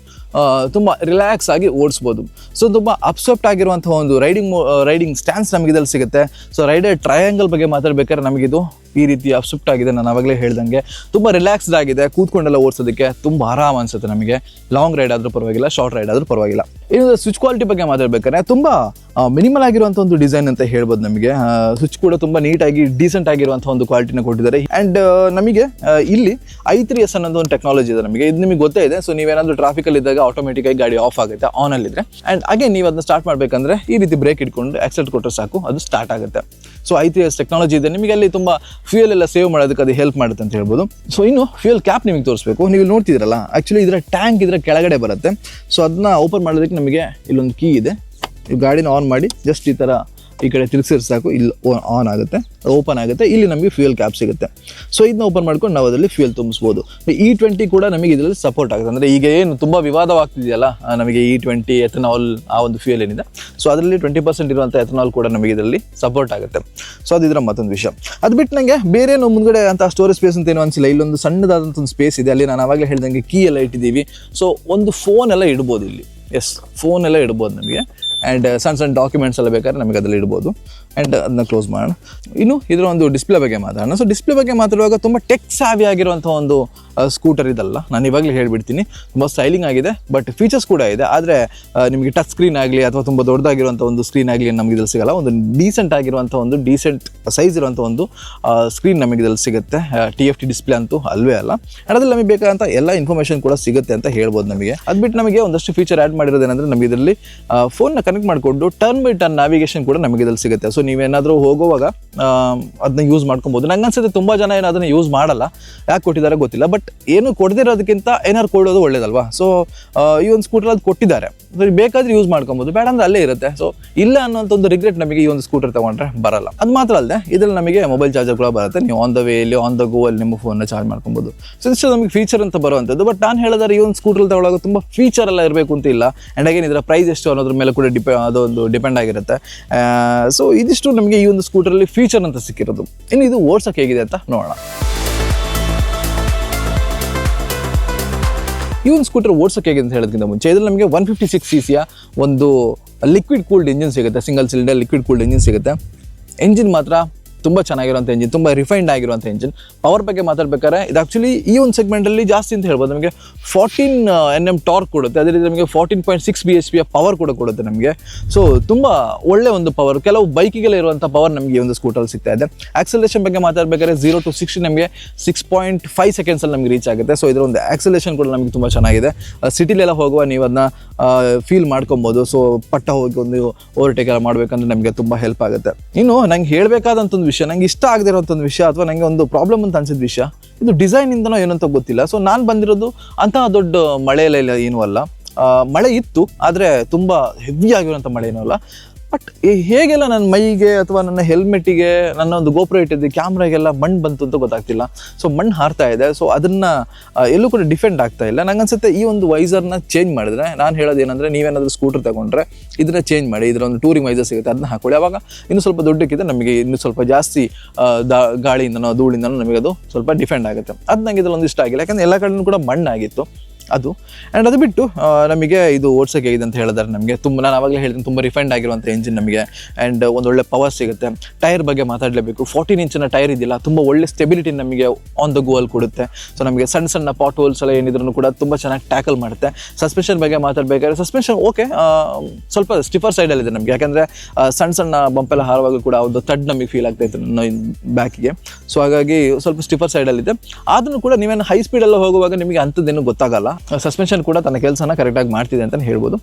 ತುಂಬ ರಿಲ್ಯಾಕ್ಸ್ ಆಗಿ ಓಡಿಸ್ಬೋದು. ಸೊ ತುಂಬ ಅಪ್ಸೆಪ್ಟ್ ಆಗಿರುವಂಥ ಒಂದು ರೈಡಿಂಗ್ ರೈಡಿಂಗ್ ಸ್ಟ್ಯಾನ್ಸ್ ನಮಗೆ ಇದ್ರಲ್ಲಿ ಸಿಗುತ್ತೆ. ಸೊ ರೈಡರ್ ಟ್ರಯಾಂಗಲ್ ಬಗ್ಗೆ ಮಾತಾಡ್ಬೇಕಾದ್ರೆ ನಮಗಿದು ಈ ರೀತಿ ಅಪ್ಸೆಪ್ಟ್ ಆಗಿದೆ ನಾನು ಅವಾಗಲೇ ಹೇಳ್ದಂಗೆ. ತುಂಬ ರಿಲ್ಯಾಕ್ಸ್ಡ್ ಆಗಿದೆ, ಕೂತ್ಕೊಂಡೆಲ್ಲ ಓಡಿಸೋದಕ್ಕೆ ತುಂಬ ಆರಾಮ ಅನ್ಸುತ್ತೆ ನಮಗೆ. ಲಾಂಗ್ ರೈಡ್ ಆದರೂ ಪರವಾಗಿಲ್ಲ ಶಾರ್ಟ್ ರೈಡ್ ಆದರೂ ಪರವಾಗಿಲ್ಲ. ಇನ್ನು ಸ್ವಿಚ್ ಕ್ವಾಲಿಟಿ ಬಗ್ಗೆ ಮಾತಾಡ್ಬೇಕಾದ್ರೆ ತುಂಬ ಮಿನಿಮಲ್ ಆಗಿರುವಂಥ ಒಂದು ಡಿಸೈನ್ ಅಂತ ಹೇಳ್ಬೋದು ನಮಗೆ. ಸ್ವಿಚ್ ಕೂಡ ತುಂಬ ನೀಟಾಗಿ ಡೀಸೆಂಟ್ ಆಗಿರುವಂಥ ಒಂದು ಕ್ವಾಲಿಟಿನ ಕೊಟ್ಟಿದ್ದಾರೆ. ಆ್ಯಂಡ್ ನಮಗೆ ಇಲ್ಲಿ ಐ ತ್ರೀ ಎಸ್ ಅನ್ನೋದು ಒಂದು ಟೆಕ್ನಾಲಜಿ ಇದೆ ನಮಗೆ. ಇದು ನಿಮಗೆ ಗೊತ್ತೇ ಇದೆ ಸೊ ನೀವೇನಾದರೂ ಟ್ರಾಫಿಕಲ್ಲಿ ಇದ್ದಾಗ ಆಟೋಮೆಟಿಕ್ ಆಗಿ ಗಾಡಿ ಆಫ್ ಆಗುತ್ತೆ ಆನ್ ಅಲ್ಲಿ ಇದ್ರೆ. ಆ್ಯಂಡ್ ಹಾಗೆ ನೀವು ಅದನ್ನ ಸ್ಟಾರ್ಟ್ ಮಾಡಬೇಕಂದ್ರೆ ಈ ರೀತಿ ಬ್ರೇಕ್ ಇಟ್ಕೊಂಡು ಆಕ್ಸೆಟ್ ಕೊಟ್ಟರೆ ಸಾಕು, ಅದು ಸ್ಟಾರ್ಟ್ ಆಗುತ್ತೆ. So I three S technology ಇದೆ. ನಿಮಗೆ ಅಲ್ಲಿ ತುಂಬ ಫ್ಯೂಯಲ್ ಎಲ್ಲ ಸೇವ್ ಮಾಡೋದಕ್ಕೆ ಅದು ಹೆಲ್ಪ್ ಮಾಡುತ್ತೆ ಅಂತ ಹೇಳ್ಬೋದು. ಸೊ ಇನ್ನು ಫ್ಯೂಯಲ್ ಕ್ಯಾಪ್ ನಿಮಗೆ ತೋರಿಸ್ಬೇಕು. ನೀವು ನೋಡ್ತಿದ್ರಲ್ಲ ಆ್ಯಕ್ಚುಲಿ ಇದರ ಟ್ಯಾಂಕ್ ಇದರ ಕೆಳಗಡೆ ಬರುತ್ತೆ. ಸೊ ಅದನ್ನ ಓಪನ್ ಮಾಡೋದಕ್ಕೆ ನಮಗೆ ಇಲ್ಲೊಂದು ಕೀ ಇದೆ. ಈ ಗಾಡಿನ ಆನ್ ಮಾಡಿ ಜಸ್ಟ್ ಈ ಥರ ಈ ಕಡೆ ತಿರುಗಿಸಿದ್ರೆ ಸಾಕು, ಇಲ್ಲಿ ಆನ್ ಆಗುತ್ತೆ ಓಪನ್ ಆಗುತ್ತೆ, ಇಲ್ಲಿ ನಮಗೆ ಫ್ಯೂಯಲ್ ಕ್ಯಾಪ್ ಸಿಗುತ್ತೆ. ಸೊ ಇದನ್ನ ಓಪನ್ ಮಾಡ್ಕೊಂಡು ನಾವು ಅದರಲ್ಲಿ ಫ್ಯೂಯಲ್ ತುಂಬಿಸ್ಬೋದು. ಇ ಟ್ವೆಂಟಿ ಕೂಡ ನಮಗೆ ಇದರಲ್ಲಿ ಸಪೋರ್ಟ್ ಆಗುತ್ತೆ. ಅಂದರೆ ಈಗ ಏನು ತುಂಬ ವಿವಾದವಾಗ್ತಿದೆಯಲ್ಲ ನಮಗೆ ಇ ಟ್ವೆಂಟಿ ಎಥನಾಲ್ ಆ ಒಂದು ಫ್ಯೂಯಲ್ ಏನಿದೆ. ಸೊ ಅದರಲ್ಲಿ ಟ್ವೆಂಟಿ ಪರ್ಸೆಂಟ್ ಇರುವಂಥ ಎಥನಾಲ್ ಕೂಡ ನಮಗೆ ಇದರಲ್ಲಿ ಸಪೋರ್ಟ್ ಆಗುತ್ತೆ. ಸೊ ಅದು ಇದರ ಮತ್ತೊಂದು ವಿಷಯ. ಅದು ಬಿಟ್ಟು ನನಗೆ ಬೇರೆ ಏನು ಮುಂದ್ಗಡೆ ಅಂತ ಸ್ಟೋರೇಜ್ ಸ್ಪೇಸ್ ಅಂತ ಏನು ಅನಿಸಿಲ್ಲ. ಇಲ್ಲೊಂದು ಸಣ್ಣದಾದಂಥ ಒಂದು ಸ್ಪೇಸ್ ಇದೆ. ಅಲ್ಲಿ ನಾನು ಆವಾಗಲೇ ಹೇಳ್ದಂಗೆ ಕೀ ಎಲ್ಲ ಇಟ್ಟಿದ್ದೀವಿ. ಸೊ ಒಂದು ಫೋನ್ ಎಲ್ಲ ಇಡ್ಬೋದು ಇಲ್ಲಿ. ಎಸ್ ಫೋನ್ ಎಲ್ಲ ಇಡ್ಬೋದು ನಮಗೆ. ಆ್ಯಂಡ್ ಸಣ್ಣ ಸಣ್ಣ ಡಾಕ್ಯುಮೆಂಟ್ಸ್ ಎಲ್ಲ ಬೇಕಾದ್ರೆ ನಮಗೆ ಅದರಲ್ಲಿ ಇಡ್ಬೋದು. ಆ್ಯಂಡ್ ಅದನ್ನ ಕ್ಲೋಸ್ ಮಾಡೋಣ. ಇನ್ನು ಇದರ ಒಂದು ಡಿಸ್ಪ್ಲೇ ಬಗ್ಗೆ ಮಾತಾಡೋಣ. ಸೊ ಡಿಸ್ಪ್ಲೇ ಬಗ್ಗೆ ಮಾತಾಡುವಾಗ ತುಂಬ ಟೆಕ್ ಸಾವಿ ಆಗಿರುವಂಥ ಒಂದು ಸ್ಕೂಟರ್ ಇದಲ್ಲ. ನಾನು ಇವಾಗಲೇ ಹೇಳಿಬಿಡ್ತೀನಿ. ತುಂಬ ಸ್ಟೈಲಿಂಗ್ ಆಗಿದೆ ಬಟ್ ಫೀಚರ್ಸ್ ಕೂಡ ಇದೆ. ಆದರೆ ನಿಮಗೆ ಟಚ್ ಸ್ಕ್ರೀನ್ ಆಗಲಿ ಅಥವಾ ತುಂಬ ದೊಡ್ಡದಾಗಿರುವಂಥ ಒಂದು ಸ್ಕ್ರೀನ್ ಆಗಲಿ ನಮಗೆ ಇದ್ರಲ್ಲಿ ಸಿಗಲ್ಲ. ಒಂದು ಡೀಸೆಂಟ್ ಆಗಿರುವಂಥ ಒಂದು ಡೀಸೆಂಟ್ ಸೈಜ್ ಇರುವಂಥ ಒಂದು ಸ್ಕ್ರೀನ್ ನಮಗೆ ಇದರಲ್ಲಿ ಸಿಗುತ್ತೆ. ಟಿ ಎಫ್ ಟಿ ಡಿಸ್ಪ್ಲೇ ಅಂತೂ ಅಲ್ವೇ ಅಲ್ಲ. ಅದರಲ್ಲಿ ನಮಗೆ ಬೇಕಾದಂಥ ಎಲ್ಲ ಇನ್ಫಾರ್ಮೇಷನ್ ಕೂಡ ಸಿಗುತ್ತೆ ಅಂತ ಹೇಳ್ಬೋದು ನಮಗೆ. ಅದು ಬಿಟ್ಟು ನಮಗೆ ಒಂದಷ್ಟು ಫೀಚರ್ ಆ್ಯಡ್ ಮಾಡಿರೋದೇನೆಂದರೆ ನಮಗೆ ಇದರಲ್ಲಿ ಫೋನ್ನ ಕನೆಕ್ಟ್ ಮಾಡಿಕೊಂಡು ಟರ್ನ್ ಬೈ ಟರ್ನ್ ನ್ಯಾವಿಗೇಷನ್ ಕೂಡ ನಮಗೆ ಇದರಲ್ಲಿ ಸಿಗುತ್ತೆ. ಸೊ ನೀವೇನಾದರೂ ಹೋಗುವಾಗ ಅದನ್ನ ಯೂಸ್ ಮಾಡ್ಕೊಬೋದು. ನಂಗೆ ಅನ್ಸುತ್ತೆ ತುಂಬ ಜನ ಏನು ಅದನ್ನು ಯೂಸ್ ಮಾಡಲ್ಲ. ಯಾಕೆ ಕೊಟ್ಟಿದ್ದಾರೆ ಗೊತ್ತಿಲ್ಲ. ಬಟ್ ಏನು ಕೊಡದಿರೋದಕ್ಕಿಂತ ಏನಾದ್ರು ಕೊಡೋದು ಒಳ್ಳೇದಲ್ವಾ? ಸೊ ಈ ಒಂದು ಸ್ಕೂಟರ್ ಅದು ಕೊಟ್ಟಿದ್ದಾರೆ. ಬೇಕಾದ್ರೆ ಯೂಸ್ ಮಾಡ್ಕೊಬೋದು. ಬೇಡ ಅಂದ್ರೆ ಅಲ್ಲೇ ಇರುತ್ತೆ. ಸೊ ಇಲ್ಲ ಅನ್ನೋಂಥ ಒಂದು ರಿಗ್ರೆಟ್ ನಮಗೆ ಈ ಒಂದು ಸ್ಕೂಟರ್ ತಗೊಂಡ್ರೆ ಬರಲ್ಲ. ಅದು ಮಾತ್ರ ಅಲ್ಲದೆ ಇದರಲ್ಲಿ ನಮಗೆ ಮೊಬೈಲ್ ಚಾರ್ಜರ್ ಕೂಡ ಬರುತ್ತೆ. ನೀವು ಆನ್ ದ ವೇ ಇಲ್ಲಿ ಆನ್ ದ ಗೋ ಅಲ್ಲಿ ನಿಮ್ಮ ಫೋನ್ನ ಚಾರ್ಜ್ ಮಾಡ್ಕೊಬೋದು. ಸೊ ಇಷ್ಟು ನಮಗೆ ಫೀಚರ್ ಅಂತ ಬರುವಂಥದ್ದು. ಬಟ್ ನಾನು ಹೇಳಿದ್ರೆ ಈ ಒಂದು ಸ್ಕೂಟರ್ ತಗೊಳ್ಳೋದು ತುಂಬ ಫೀಚರ್ ಎಲ್ಲ ಇರಬೇಕು ಅಂತ ಇಲ್ಲ. ಆ್ಯಂಡ್ ಅಗೇನ್ ಇದರ ಪ್ರೈಸ್ ಎಷ್ಟು ಅನ್ನೋದ್ರ ಮೇಲೆ ಕೂಡ ಡಿಪೆ ಅದೊಂದು ಡಿಪೆಂಡ್ ಆಗಿರುತ್ತೆ. ಸೊ ಇದಿಷ್ಟು ನಮಗೆ ಈ ಒಂದು ಸ್ಕೂಟರಲ್ಲಿ ಫೀಚರ್ ಅಂತ ಸಿಕ್ಕಿರೋದು. ಇನ್ನು ಇದು ಓಡ್ಸೋಕೆ ಹೇಗಿದೆ ಅಂತ ನೋಡೋಣ. ಈ ಒಂದು ಸ್ಕೂಟರ್ ಓಡಿಸೋಕೆ ಹೇಗೆ ಅಂತ ಹೇಳೋದಕ್ಕಿಂತ ಮುಂಚೆ, ಇದ್ರಲ್ಲಿ ನಮಗೆ ಒನ್ ಫಿಫ್ಟಿ ಸಿಕ್ಸ್ ಸಿ ಸಿಯ ಒಂದು ಲಿಕ್ವಿಡ್ ಕೂಲ್ಡ್ ಇಂಜಿನ್ ಸಿಗುತ್ತೆ single cylinder liquid cooled engine ಸಿಗುತ್ತೆ. ಎಂಜಿನ್ ಮಾತ್ರ ತುಂಬ ಚೆನ್ನಾಗಿರುವಂಥ ಇಂಜಿನ್ ತುಂಬ ರಿಫೈನ್ಡ್ ಆಗಿರುವಂಥ ಇಂಜಿನ್ ಪವರ್ ಬಗ್ಗೆ ಮಾತಾಡ್ಬೇಕಾದ್ರೆ ಇದು ಆ್ಯಕ್ಚುಲಿ ಈ ಒಂದು ಸೆಗ್ಮೆಂಟಲ್ಲಿ ಜಾಸ್ತಿ ಅಂತ ಹೇಳ್ಬೋದು. ನಮಗೆ ಫಾರ್ಟೀನ್ ಎನ್ ಎಂ ಟಾರ್ಕ್ ಕೊಡುತ್ತೆ. ಅದೇ ರೀತಿ ನಮಗೆ fourteen point six B H ಪಿಯ ಪವರ್ ಕೂಡ ಕೊಡುತ್ತೆ ನಮಗೆ. ಸೊ ತುಂಬ ಒಳ್ಳೆ ಒಂದು ಪವರ್ ಕೆಲವು ಬೈಕಿಗೆಲ್ಲ ಇರುವಂಥ ಪವರ್ ನಮಗೆ ಈ ಒಂದು ಸ್ಕೂಟರ್ ಸಿಗ್ತಾ ಇದೆ. ಆಕ್ಸಲೇಷನ್ ಬಗ್ಗೆ ಮಾತಾಡಬೇಕಾದ್ರೆ ಜೀರೋ ಟು ಸಿಕ್ಸ್ಟಿ ನಮಗೆ ಸಿಕ್ಸ್ ಪಾಯಿಂಟ್ ಫೈವ್ ಸೆಕೆಂಡ್ಸಲ್ಲಿ ನಮಗೆ ರೀಚ್ ಆಗುತ್ತೆ. ಸೊ ಇದರ ಒಂದು ಆಕ್ಸಲೇಷನ್ ಕೂಡ ನಮಗೆ ತುಂಬ ಚೆನ್ನಾಗಿದೆ. ಸಿಟಿಲೆಲ್ಲ ಹೋಗುವ ನೀವು ಅದನ್ನ ಫೀಲ್ ಮಾಡ್ಕೊಬೋದು. ಸೊ ಪಟ್ಟ ಹೋಗಿ ಒಂದು ಓವರ್ಟೇಕ್ ಎಲ್ಲ ಮಾಡಬೇಕಂದ್ರೆ ನಮಗೆ ತುಂಬ ಹೆಲ್ಪ್ ಆಗುತ್ತೆ. ಇನ್ನು ನಂಗೆ ಹೇಳಬೇಕಾದಂಥ ಒಂದು ವಿಷಯ. ನಂಗೆ ಇಷ್ಟ ಆಗದೆ ಒಂದು ವಿಷಯ ಅಥವಾ ನನಗೆ ಒಂದು ಪ್ರಾಬ್ಲಮ್ ಅಂತ ಅನ್ಸಿದ ವಿಷಯ, ಇದು ಡಿಸೈನಿಂದನೋ ಏನಂತ ಗೊತ್ತಿಲ್ಲ. ಸೊ ನಾನು ಬಂದಿರೋದು ಅಂತಹ ದೊಡ್ಡ ಮಳೆಯಲ್ಲ ಏನು ಇಲ್ಲ ಏನೂ ಅಲ್ಲ ಮಳೆ ಇತ್ತು, ಆದರೆ ತುಂಬ ಹೆವಿ ಮಳೆ ಏನೂ ಅಲ್ಲ. ಬಟ್ ಹೇಗೆಲ್ಲ ನನ್ನ ಮೈಗೆ ಅಥವಾ ನನ್ನ ಹೆಲ್ಮೆಟ್ಟಿಗೆ ನನ್ನ ಒಂದು ಗೋಪುರ ಇಟ್ಟಿದ್ದು, ಕ್ಯಾಮ್ರಾಗೆಲ್ಲ ಮಣ್ಣು ಬಂತು ಅಂತ ಗೊತ್ತಾಗ್ತಿಲ್ಲ. ಸೊ ಮಣ್ಣು ಹಾರ್ತಾ ಇದೆ. ಸೊ ಅದನ್ನ ಎಲ್ಲೂ ಕೂಡ ಡಿಫೆಂಡ್ ಆಗ್ತಾ ಇಲ್ಲ. ನಂಗೆ ಅನ್ಸುತ್ತೆ ಈ ಒಂದು ವೈಸರ್ನ ಚೇಂಜ್ ಮಾಡಿದ್ರೆ, ನಾನು ಹೇಳೋದು ಏನಂದ್ರೆ ನೀವೇನಾದರೂ ಸ್ಕೂಟರ್ ತಗೊಂಡ್ರೆ ಇದನ್ನ ಚೇಂಜ್ ಮಾಡಿ ಇದರ ಒಂದು ಟೂರಿಂಗ್ ವೈಸರ್ ಸಿಗುತ್ತೆ, ಅದನ್ನ ಹಾಕೊಳ್ಳಿ. ಅವಾಗ ಇನ್ನು ಸ್ವಲ್ಪ ದೊಡ್ಡಕ್ಕಿದ್ರೆ ನಮಗೆ ಇನ್ನು ಸ್ವಲ್ಪ ಜಾಸ್ತಿ ದಾ- ಗಾಳಿಯಿಂದನೋ, ಧೂಳಿಂದನೋ ನಮಗೆ ಅದು ಸ್ವಲ್ಪ ಡಿಫೆಂಡ್ ಆಗುತ್ತೆ. ಅದು ನನಗೆ ಇದ್ರಲ್ಲಿ ಒಂದು ಇಷ್ಟ ಆಗಿಲ್ಲ. ಯಾಕಂದ್ರೆ ಎಲ್ಲ ಕಡೆನೂ ಕೂಡ ಮಣ್ಣಾಗಿತ್ತು. ಅದು. ಆ್ಯಂಡ್ ಅದು ಬಿಟ್ಟು ನಮಗೆ ಇದು ಓಡ್ಸೋಕೆ ಹೇಗಿದೆ ಅಂತ ಹೇಳಿದ್ರೆ ನಮಗೆ ತುಂಬ, ನಾನು ಆವಾಗಲೇ ಹೇಳಿದ್ದೀನಿ, ತುಂಬ ರಿಫೈಂಡ್ ಆಗಿರುವಂಥ ಇಂಜಿನ್ ನಮಗೆ. ಆ್ಯಂಡ್ ಒಂದು ಒಳ್ಳೆ ಪವರ್ ಸಿಗುತ್ತೆ. ಟೈರ್ ಬಗ್ಗೆ ಮಾತಾಡಲೇಬೇಕು. ಫೋರ್ಟೀನ್ ಇಂಚಿನ ಟೈರ್ ಇದೆಯಲ್ಲ, ತುಂಬ ಒಳ್ಳೆ ಸ್ಟೆಬಿಲಿಟಿ ನಮಗೆ ಆನ್ ದ ಗೋಲ್ ಕೊಡುತ್ತೆ. ಸೊ ನಮಗೆ ಸಣ್ಣ ಸಣ್ಣ ಪಾಟ್ ಹೋಲ್ಸ್ ಎಲ್ಲ ಏನಿದ್ರು ಕೂಡ ತುಂಬ ಚೆನ್ನಾಗಿ ಟ್ಯಾಕಲ್ ಮಾಡುತ್ತೆ. ಸಸ್ಪೆನ್ಷನ್ ಬಗ್ಗೆ ಮಾತಾಡಬೇಕಾದ್ರೆ ಸಸ್ಪೆನ್ಷನ್ ಓಕೆ ಸ್ವಲ್ಪ ಸ್ಟಿಫರ್ ಸೈಡಲ್ಲಿದೆ ನಮಗೆ. ಯಾಕಂದರೆ ಸಣ್ಣ ಸಣ್ಣ ಬಂಪೆಲ್ಲ ಹಾರುವಾಗ ಕೂಡ ಒಂದು ತಡ್ ನಮಗೆ ಫೀಲ್ ಆಗ್ತಾ ಇತ್ತು ನನ್ನ ಬ್ಯಾಕಿಗೆ ಸೊ ಹಾಗಾಗಿ ಸ್ವಲ್ಪ ಸ್ಟಿಫರ್ ಸೈಡಲ್ಲಿದೆ ಆದರೂ ಕೂಡ ನೀವೇನು ಹೈ ಸ್ಪೀಡೆಲ್ಲ ಹೋಗುವಾಗ ನಿಮಗೆ ಅಂಥದ್ದೇನು ಗೊತ್ತಾಗಲ್ಲ. ಸಸ್ಪೆನ್ಷನ್ ಕೂಡ ತನ್ನ ಕೆಲಸನ ಕರೆಕ್ಟಾಗಿ ಮಾಡ್ತಿದೆ ಅಂತ ಹೇಳ್ಬೋದು.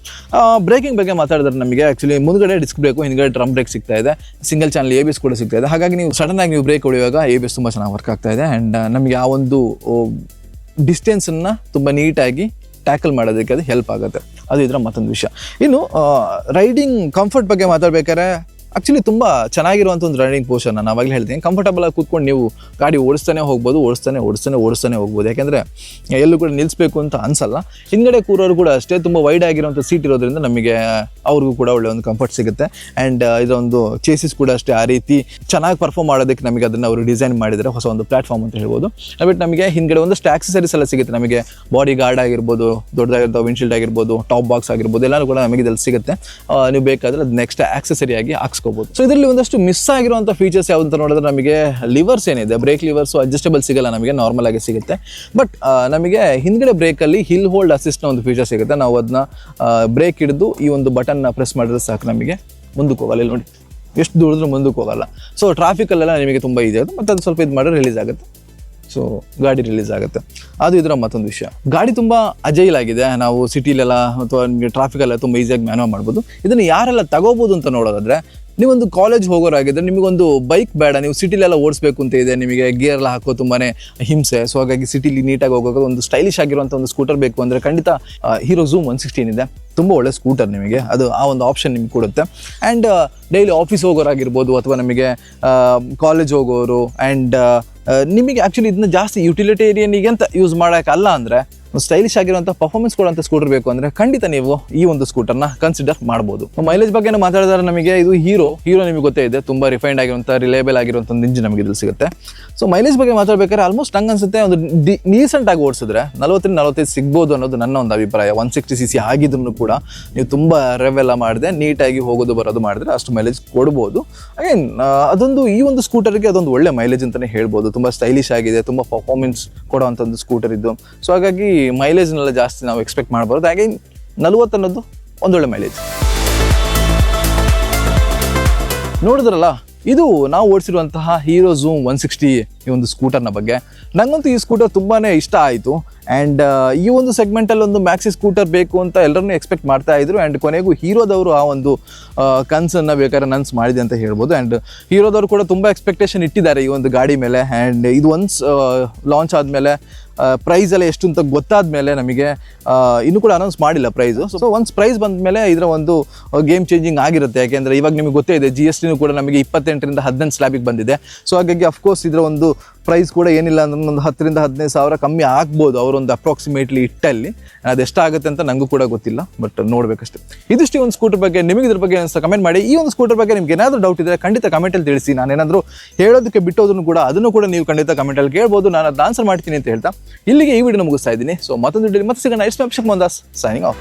ಬ್ರೇಕಿಂಗ್ ಬಗ್ಗೆ ಮಾತಾಡಿದ್ರೆ ನಮಗೆ ಆ್ಯಕ್ಚುಲಿ ಮುಂದ್ಗಡೆ ಡಿಸ್ಕ್ ಬ್ರೇಕು ಹಿಂದ್ಗಡೆ ಡ್ರಮ್ ಬ್ರೇಕ್ ಸಿಗ್ತಾ ಇದೆ. ಸಿಂಗಲ್ ಚಾನಲ್ ಎ ಬಿಸ್ ಕೂಡ ಸಿಗ್ತಾ ಇದೆ. ಹಾಗಾಗಿ ನೀವು ಸಡನ್ ಆಗಿ ನೀವು ಬ್ರೇಕ್ ಹೊಡೆಯುವಾಗ ಎ ಬಿಸ್ ತುಂಬ ಚೆನ್ನಾಗಿ ವರ್ಕ್ ಆಗ್ತಾ ಇದೆ ಆ್ಯಂಡ್ ನಮಗೆ ಆ ಒಂದು ಡಿಸ್ಟೆನ್ಸನ್ನು ತುಂಬ ನೀಟಾಗಿ ಟ್ಯಾಕಲ್ ಮಾಡೋದಕ್ಕೆ ಅದು ಹೆಲ್ಪ್ ಆಗುತ್ತೆ. ಅದು ಇದರ ಮತ್ತೊಂದು ವಿಷಯ. ಇನ್ನು ರೈಡಿಂಗ್ ಕಂಫರ್ಟ್ ಬಗ್ಗೆ ಮಾತಾಡ್ಬೇಕಾದ್ರೆ ಆ್ಯಕ್ಚುಲಿ ತುಂಬ ಚೆನ್ನಾಗಿರುವಂಥ ಒಂದು ರೈಡಿಂಗ್ ಪೋರ್ಷನ್ ನಾನು ಆವಾಗಲೇ ಹೇಳ್ತೀನಿ ಕಂಫರ್ಟಬಲ್ ಆಗಿ ಕೂತ್ಕೊಂಡು ನೀವು ಗಾಡಿ ಓಡಿಸ್ತಾನೆ ಹೋಗ್ಬೋದು, ಓಡಿಸ್ತಾನೆ ಓಡಿಸ್ತಾನೆ ಓಡಿಸ್ತಾನೆ ಹೋಗ್ಬೋದು. ಯಾಕೆಂದರೆ, ಎಲ್ಲೂ ಕೂಡ ನಿಲ್ಲಿಸಬೇಕು ಅಂತ ಅನ್ಸಲ್ಲ. ಹಿಂದ್ಗಡೆ ಕೂರೋರು ಕೂಡ ಅಷ್ಟೇ ತುಂಬ ವೈಡ್ ಆಗಿರುವಂಥ ಸೀಟ್ ಇರೋದ್ರಿಂದ ನಮಗೆ, ಅವ್ರಿಗೂ ಕೂಡ ಒಳ್ಳೆ ಒಂದು ಕಂಫರ್ಟ್ ಸಿಗುತ್ತೆ. ಆ್ಯಂಡ್ ಇದೊಂದು ಚೇಸಿಸ್ ಕೂಡ ಅಷ್ಟೇ ಆ ರೀತಿ ಚೆನ್ನಾಗಿ ಪರ್ಫಾರ್ಮ್ ಮಾಡೋದಕ್ಕೆ ನಮಗೆ ಅದನ್ನು ಅವರು ಡಿಸೈನ್ ಮಾಡಿದರೆ ಹೊಸ ಒಂದು ಪ್ಲಾಟ್ಫಾರ್ಮ್ ಅಂತ ಹೇಳ್ಬೋದು. ಬಟ್ ನಮಗೆ ಹಿಂದ್ಗಡೆ ಒಂದಷ್ಟು ಆಕ್ಸಸರೀಸ್ ಎಲ್ಲ ಸಿಗುತ್ತೆ. ನಮಗೆ ಬಾಡಿ ಗಾರ್ಡ್ ಆಗಿರ್ಬೋದು ದೊಡ್ಡದಾಗಿರೋ ವಿಂಡ್ಶೀಲ್ಡ್ ಆಗಿರ್ಬೋದು ಟಾಪ್ ಬಾಕ್ಸ್ ಆಗಿರ್ಬೋದು ಎಲ್ಲರೂ ಕೂಡ ನಮಗೆ ಇದೆಲ್ಲ ಸಿಗುತ್ತೆ. ನೀವು ಬೇಕಾದರೆ ಅದು ನೆಕ್ಸ್ಟ್ ಆಕ್ಸಸರಿ ಆಗಿ ಹಾಕ್ಸ್ಕೋಬೋದು ಸೊ ಇದರಲ್ಲಿ ಒಂದಷ್ಟು ಮಿಸ್ ಆಗಿರುವಂಥ ಫೀಚರ್ಸ್ ಯಾವ್ದು ಅಂತ ನೋಡಿದ್ರೆ ನಮಗೆ ಲಿವರ್ಸ್ ಏನಿದೆ. ಬ್ರೇಕ್ ಲಿವರ್ಸ್ ಅಡ್ಜಸ್ಟೇಬಲ್ ಸಿಗಲ್ಲ, ನಮಗೆ ನಾರ್ಮಲ್ ಆಗಿ ಸಿಗುತ್ತೆ. ಬಟ್ ನಮಗೆ ಹಿಂದ್ಗಡೆ ಬ್ರೇಕಲ್ಲಿ ಹಿಲ್ ಹೋಲ್ಡ್ ಅಸಿಸ್ಟ್ನ ಒಂದು ಫೀಚರ್ ಸಿಗುತ್ತೆ. ನಾವು ಅದನ್ನ ಬ್ರೇಕ್ ಹಿಡಿದು ಈ ಒಂದು ಬಟನ್ನ ಪ್ರೆಸ್ ಮಾಡಿದ್ರೆ ಸಾಕು ನಮಗೆ. ಮುಂದಕ್ಕೆ ಹೋಗಲ್ಲ. ನೋಡಿ, ಎಷ್ಟು ದೂಡಿದ್ರೂ ಮುಂದಕ್ಕೆ ಹೋಗಲ್ಲ. ಸೊ ಟ್ರಾಫಿಕಲ್ಲೆಲ್ಲ ನಿಮಗೆ ತುಂಬ ಈಸಿ ಆಗುತ್ತೆ. ಮತ್ತು ಅದು ಸ್ವಲ್ಪ ಇದು ಮಾಡಿದ್ರೆ ರಿಲೀಸ್ ಆಗುತ್ತೆ. ಸೊ ಗಾಡಿ ರಿಲೀಸ್ ಆಗುತ್ತೆ. ಅದು ಇದರ ಮತ್ತೊಂದು ವಿಷಯ. ಗಾಡಿ ತುಂಬ ಅಜೈಲ್ ಆಗಿದೆ. ನಾವು ಸಿಟಿಲೆಲ್ಲ ಅಥವಾ ನಿಮಗೆ ಟ್ರಾಫಿಕಲ್ಲ ತುಂಬ ಈಸಿಯಾಗಿ ಮ್ಯಾನೇಜ್ ಮಾಡ್ಬೋದು. ಇದನ್ನು ಯಾರೆಲ್ಲ ತಗೋಬೋದು ಅಂತ ನೋಡೋದಾದ್ರೆ ನೀವೊಂದು ಕಾಲೇಜ್ ಹೋಗೋರಾಗಿದ್ರೆ ನಿಮಗೊಂದು ಬೈಕ್ ಬೇಡ, ನೀವು ಸಿಟಿಲೆಲ್ಲ ಓಡಿಸ್ಬೇಕು ಅಂತ ಇದೆ ನಿಮಗೆ ಗೇರ್ ಎಲ್ಲ ಹಾಕೋ ತುಂಬಾನೇ ಹಿಂಸೆ. ಸೊ ಹಾಗಾಗಿ ಸಿಟಿಲಿ ನೀಟಾಗಿ ಹೋಗೋಕೆ ಒಂದು ಸ್ಟೈಲಿಶ್ ಆಗಿರುವಂಥ ಒಂದು ಸ್ಕೂಟರ್ ಬೇಕು ಅಂದರೆ ಖಂಡಿತ ಹೀರೋ ಝೂಮ್ ಒನ್ ಸಿಕ್ಸ್ಟೀನ್ ಇದೆ. ತುಂಬ ಒಳ್ಳೆ ಸ್ಕೂಟರ್ ನಿಮಗೆ. ಅದು ಆ ಒಂದು ಆಪ್ಷನ್ ನಿಮ್ಗೆ ಕೊಡುತ್ತೆ. ಆ್ಯಂಡ್ ಡೈಲಿ ಆಫೀಸ್ ಹೋಗೋರಾಗಿರ್ಬೋದು ಅಥವಾ ನಮಗೆ ಕಾಲೇಜ್ ಹೋಗೋರು ಆ್ಯಂಡ್ ನಿಮಗೆ ಆ್ಯಕ್ಚುಲಿ ಇದನ್ನ ಜಾಸ್ತಿ ಯುಟಿಲಿಟೇರಿಯನಿಗೆ ಅಂತ ಯೂಸ್ ಮಾಡೋಕ್ಕಲ್ಲ ಅಂದರೆ ಸ್ಟೈಲಿಶ್ ಆಗಿರುವಂತಹ ಪರ್ಫಾರ್ಮೆನ್ಸ್ ಕೊಡುವಂತ ಸ್ಕೂಟರ್ ಬೇಕು ಅಂದ್ರೆ ಖಂಡಿತ ನೀವು ಈ ಒಂದು ಸ್ಕೂಟರ್ನ ಕನ್ಸಿಡರ್ ಮಾಡಬಹುದು ಮೈಲೇಜ್ ಬಗ್ಗೆ ಮಾತಾಡಿದ್ರೆ ನಮಗೆ ಇದು ಹೀರೋ ಹೀರೋ ನಿಮಗೆ ಗೊತ್ತೇ ಇದೆ. ತುಂಬಾ ರಿಫೈನ್ಡ್ ಆಗಿರುವಂಥ ರಿಲೇಬಲ್ ಆಗಿರುವಂಥ ಒಂದು ಇಂಜಿನ್ ನಮಗೆ ಇದ್ರಲ್ಲಿ ಸಿಗುತ್ತೆ. ಸೊ ಮೈಲೇಜ್ ಬಗ್ಗೆ ಮಾತಾಡ್ಬೇಕಾದ್ರೆ ಆಲ್ಮೋಸ್ಟ್ ನಂಗೆ ಅನ್ಸುತ್ತೆ ಒಂದು ಡೀಸೆಂಟ್ ಆಗಿ ಓಡಿಸಿದ್ರೆ ನಲವತ್ತರಿಂದ ನಲವತ್ತೈದು ಸಿಗ್ಬೋದು ಅನ್ನೋದು ನನ್ನ ಒಂದು ಅಭಿಪ್ರಾಯ. ಒನ್ ಸಿಕ್ಸ್ಟಿ ಸಿ ಸಿ ಆಗಿದ್ರು ಕೂಡ ನೀವು ತುಂಬಾ ರೆವೆಲ್ಲ ಮಾಡಿದೆ ನೀಟಾಗಿ ಹೋಗೋದು ಬರೋದು ಮಾಡಿದ್ರೆ ಅಷ್ಟು ಮೈಲೇಜ್ ಕೊಡ್ಬೋದು. ಅಗೇನ್ ಅದೊಂದು ಈ ಒಂದು ಸ್ಕೂಟರ್ಗೆ ಅದೊಂದು ಒಳ್ಳೆ ಮೈಲೇಜ್ ಅಂತಲೇ ಹೇಳ್ಬೋದು. ತುಂಬಾ ಸ್ಟೈಲಿಶ್ ಆಗಿದೆ, ತುಂಬಾ ಪರ್ಫಾರ್ಮೆನ್ಸ್ ಕೊಡುವಂಥ ಒಂದು ಸ್ಕೂಟರ್ ಇದ್ದು ಸೊ ಹಾಗಾಗಿ ಮೈಲೇಜ್ನೆಲ್ಲ ಜಾಸ್ತಿ ನಾವು ಎಕ್ಸ್ಪೆಕ್ಟ್ ಮಾಡ್ಬಾರ್ದು ಹಾಗೆ ನಲವತ್ತು ಅನ್ನೋದು ಒಂದೊಳ್ಳೆ ಮೈಲೇಜ್ ನೋಡಿದ್ರಲ್ಲ, ಇದು ನಾವು ಓಡಿಸಿರುವಂತಹ ಹೀರೋ ಝೂಮ್ ಒನ್ ಸಿಕ್ಸ್ಟಿ ಈ ಒಂದು ಸ್ಕೂಟರ್ನ ಬಗ್ಗೆ. ನನಗಂತೂ ಈ ಸ್ಕೂಟರ್ ತುಂಬಾ ಇಷ್ಟ ಆಯಿತು. ಆ್ಯಂಡ್ ಈ ಒಂದು ಸೆಗ್ಮೆಂಟಲ್ಲಿ ಒಂದು ಮ್ಯಾಕ್ಸಿ ಸ್ಕೂಟರ್ ಬೇಕು ಅಂತ ಎಲ್ಲರನ್ನೂ ಎಕ್ಸ್ಪೆಕ್ಟ್ ಮಾಡ್ತಾ ಇದ್ರು. ಆ್ಯಂಡ್ ಕೊನೆಗೂ ಹೀರೋದವರು ಆ ಒಂದು ಕನ್ಸನ್ನು ಬೇಕಾದ್ರೆ ನನ್ಸ್ ಮಾಡಿದೆ ಅಂತ ಹೇಳ್ಬೋದು. ಆ್ಯಂಡ್ ಹೀರೋದವರು ಕೂಡ ತುಂಬ ಎಕ್ಸ್ಪೆಕ್ಟೇಷನ್ ಇಟ್ಟಿದ್ದಾರೆ ಈ ಒಂದು ಗಾಡಿ ಮೇಲೆ. ಆ್ಯಂಡ್ ಇದು ಒನ್ಸ್ ಲಾಂಚ್ ಆದಮೇಲೆ ಪ್ರೈಸ್ ಎಲ್ಲ ಎಷ್ಟು ಅಂತ ಗೊತ್ತಾದ ಮೇಲೆ ನಮಗೆ ಇನ್ನು ಕೂಡ ಅನೌನ್ಸ್ ಮಾಡಿಲ್ಲ ಪ್ರೈಸ್ ಸೊ ಒನ್ಸ್ ಪ್ರೈಸ್ ಬಂದ ಮೇಲೆ ಇದರ ಒಂದು ಗೇಮ್ ಚೇಂಜಿಂಗ್ ಆಗಿರುತ್ತೆ. ಯಾಕೆಂದರೆ ಇವಾಗ ನಿಮಗೆ ಗೊತ್ತೇ ಇದೆ ಜಿ ಎಸ್ ಟಿನೂ ಕೂಡ ನಮಗೆ ಇಪ್ಪತ್ತೆಂಟರಿಂದ ಹದಿನೆಂಟು ಸ್ಲ್ಯಾಬಿಗೆ ಬಂದಿದೆ. ಸೊ ಹಾಗಾಗಿ ಅಫ್ಕೋರ್ಸ್ ಇದರ ಒಂದು ಪ್ರೈಸ್ ಕೂಡ ಏನಿಲ್ಲ ಅಂದ್ರೆ ಒಂದು ಹತ್ತರಿಂದ ಹದಿನೈದು ಸಾವಿರ ಕಮ್ಮಿ ಆಗ್ಬೋದು ಅವರೊಂದು ಅಪ್ರಾಕ್ಸಿಮೇಟ್ಲಿ ಇಟ್ಟಲ್ಲಿ ಅದೆಷ್ಟಾಗುತ್ತೆ ಅಂತ ನನಗೂ ಕೂಡ ಗೊತ್ತಿಲ್ಲ ಬಟ್ ನೋಡ್ಬೇಕಷ್ಟೇ. ಇದಿಷ್ಟು ಒಂದು ಸ್ಕೂಟರ್ ಬಗ್ಗೆ, ನಿಮಗೆ ಇದ್ರ ಬಗ್ಗೆ ಅನಿಸ್ತಾ ಕಮೆಂಟ್ ಮಾಡಿ. ಈ ಒಂದು ಸ್ಕೂಟರ್ ಬಗ್ಗೆ ನಿಮ್ಗೆ ಏನಾದರೂ ಡೌಟ್ ಇದ್ದರೆ ಖಂಡಿತ ಕಮೆಂಟಲ್ಲಿ ತಿಳಿಸಿ. ನಾನು ಏನಾದರೂ ಹೇಳೋದಕ್ಕೆ ಬಿಟ್ಟೋದನ್ನು ಕೂಡ ಅದನ್ನು ಕೂಡ ನೀವು ಖಂಡಿತ ಕಮೆಂಟಲ್ಲಿ ಕೇಳ್ಬೋದು. ನಾನು ಅದನ್ನ ಆನ್ಸರ್ ಮಾಡ್ತೀನಿ ಅಂತ ಹೇಳ್ತಾ ಇಲ್ಲಿಗೆ ಈ ವಿಡಿಯೋ ಮುಗಿಸ್ತಾ ಇದ್ದೀನಿ. ಸೊ ಮತ್ತೊಂದು ವಿಡಿಯೋ ಮತ್ತೆ ಸಿಗೋಣ. ಎಷ್ಟು ಅಭಿಷೇಕ್ ಮಂದಾಸ್ ಸೈನಿಂಗ್ ಆಫ್